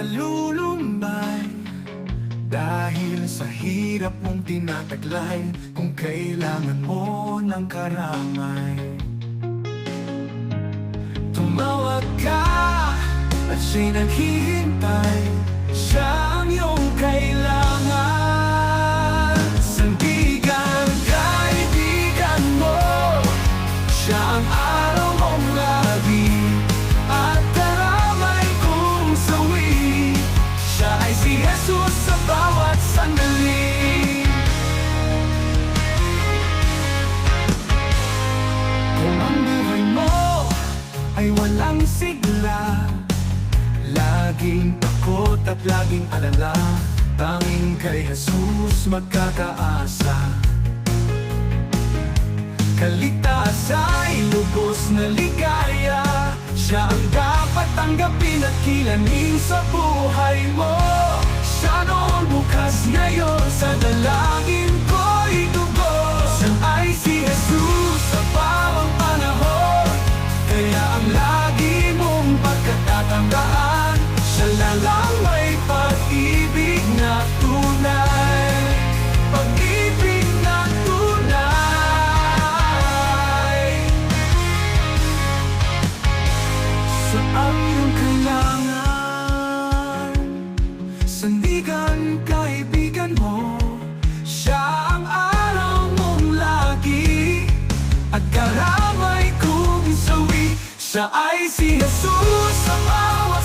nilulumbay Dahil sa hirap mong tinataglay Kung kailangan mo ng karamay Tumawag ka at siya'y naghihintay ay walang sigla. Laging takot at laging alala. Tanging kay Jesus magkakaasa. Kaligtas ay lubos na ligaya. Siya ang dapat tanggapin at kilanin sa buhay mo. Siya noon bukas ngayon sa dalangin Siya ay si Jesus sa bawat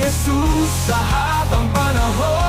Jesus sa habang panahon